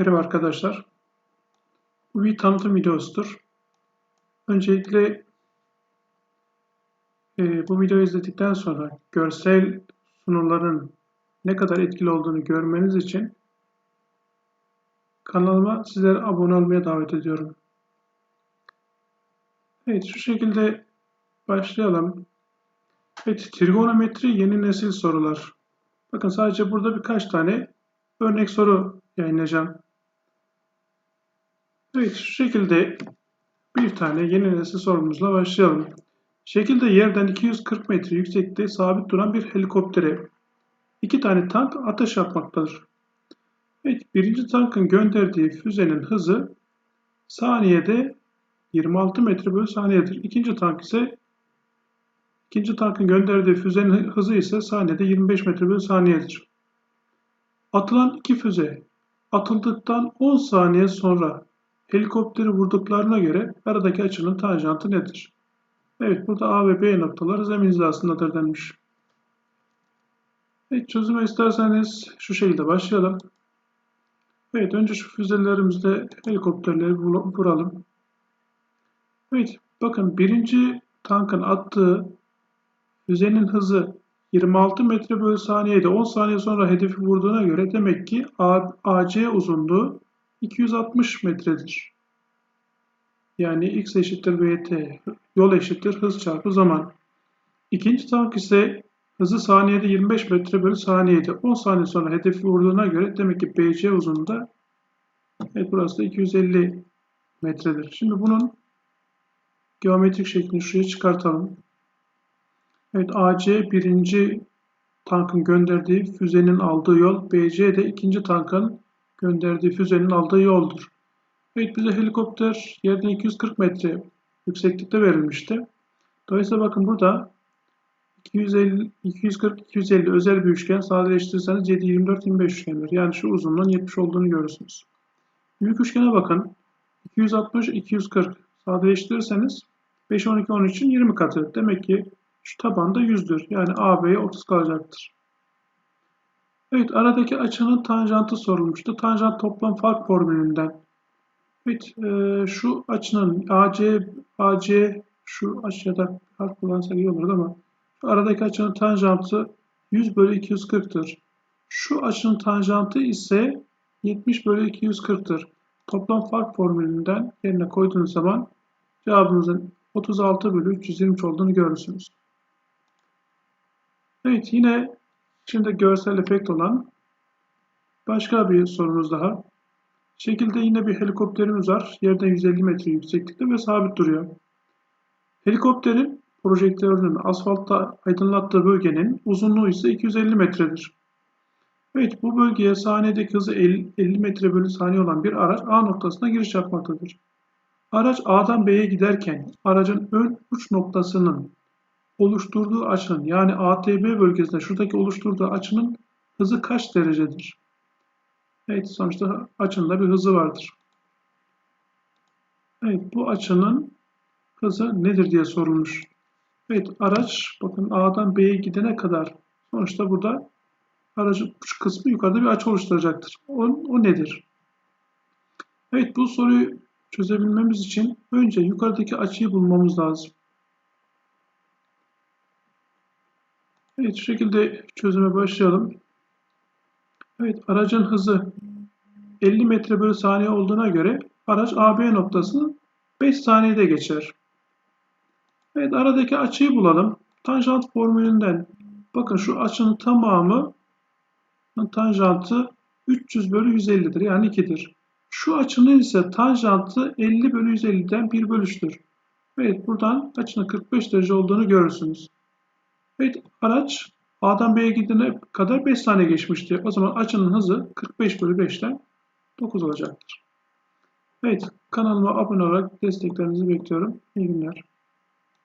Merhaba arkadaşlar. Bu bir tanıtım videosudur. Öncelikle e, bu videoyu izledikten sonra görsel sunuların ne kadar etkili olduğunu görmeniz için kanalıma sizleri abone olmaya davet ediyorum. Evet şu şekilde başlayalım. Evet trigonometri yeni nesil sorular. Bakın sadece burada birkaç tane örnek soru yayınlayacağım. Evet şu şekilde bir tane yeni nesil sorumuzla başlayalım. Şekilde yerden 240 metre yüksekte sabit duran bir helikoptere iki tane tank ateş yapmaktadır. Evet, birinci tankın gönderdiği füzenin hızı saniyede 26 metre bölü saniyedir. İkinci tank ise ikinci tankın gönderdiği füzenin hızı ise saniyede 25 metre bölü saniyedir. Atılan iki füze atıldıktan 10 saniye sonra helikopteri vurduklarına göre aradaki açının tanjantı nedir? Evet burada A ve B noktaları zemin hizasındadır denmiş. Evet çözüme isterseniz şu şekilde başlayalım. Evet önce şu füzelerimizle helikopterleri vuralım. Evet bakın birinci tankın attığı füzenin hızı 26 metre bölü saniyede 10 saniye sonra hedefi vurduğuna göre demek ki AC uzunluğu 260 metredir. Yani x eşittir vt, yol eşittir hız çarpı zaman. İkinci tank ise hızı saniyede 25 metre bölü saniyede 10 saniye sonra hedefi vurduğuna göre demek ki BC uzunluğu da evet burası da 250 metredir. Şimdi bunun geometrik şeklini şuraya çıkartalım. Evet AC birinci tankın gönderdiği füzenin aldığı yol, BC de ikinci tankın gönderdiği füzenin aldığı yoldur. Evet bize helikopter yerden 240 metre yükseklikte verilmişti. Dolayısıyla bakın burada 250, 240, 250 özel bir üçgen sadeleştirirseniz 7, 24, 25 üçgendir. Yani şu uzunluğun 70 olduğunu görürsünüz. Büyük üçgene bakın. 260, 240 sadeleştirirseniz 5, 12, 13'ün 20 katı. Demek ki şu tabanda 100'dür. Yani AB'ye 30 kalacaktır. Evet aradaki açının tanjantı sorulmuştu. Tanjant toplam fark formülünden. Evet e, şu açının AC, AC şu aşağıda harf kullansak iyi olur ama şu aradaki açının tanjantı 100 bölü 240'tır. Şu açının tanjantı ise 70 bölü 240'tır. Toplam fark formülünden yerine koyduğunuz zaman cevabınızın 36 bölü 323 olduğunu görürsünüz. Evet yine şimdi görsel efekt olan başka bir sorumuz daha. Şekilde yine bir helikopterimiz var. Yerden 150 metre yükseklikte ve sabit duruyor. Helikopterin projektörünün asfaltta aydınlattığı bölgenin uzunluğu ise 250 metredir. Evet bu bölgeye saniyedeki hızı 50, 50 metre bölü saniye olan bir araç A noktasına giriş yapmaktadır. Araç A'dan B'ye giderken aracın ön uç noktasının oluşturduğu açının yani ATB bölgesinde şuradaki oluşturduğu açının hızı kaç derecedir? Evet sonuçta açının da bir hızı vardır. Evet bu açının hızı nedir diye sorulmuş. Evet araç bakın A'dan B'ye gidene kadar sonuçta burada aracın uç kısmı yukarıda bir açı oluşturacaktır. O, o nedir? Evet bu soruyu çözebilmemiz için önce yukarıdaki açıyı bulmamız lazım. Evet şu şekilde çözüme başlayalım. Evet aracın hızı 50 metre bölü saniye olduğuna göre araç AB noktasını 5 saniyede geçer. Evet aradaki açıyı bulalım. Tanjant formülünden bakın şu açının tamamı tanjantı 300 bölü 150'dir yani 2'dir. Şu açının ise tanjantı 50 bölü 150'den 1 bölüştür. Evet buradan açının 45 derece olduğunu görürsünüz. Evet araç A'dan B'ye gidene kadar 5 saniye geçmişti. O zaman açının hızı 45 bölü 5'ten 9 olacaktır. Evet kanalıma abone olarak desteklerinizi bekliyorum. İyi günler.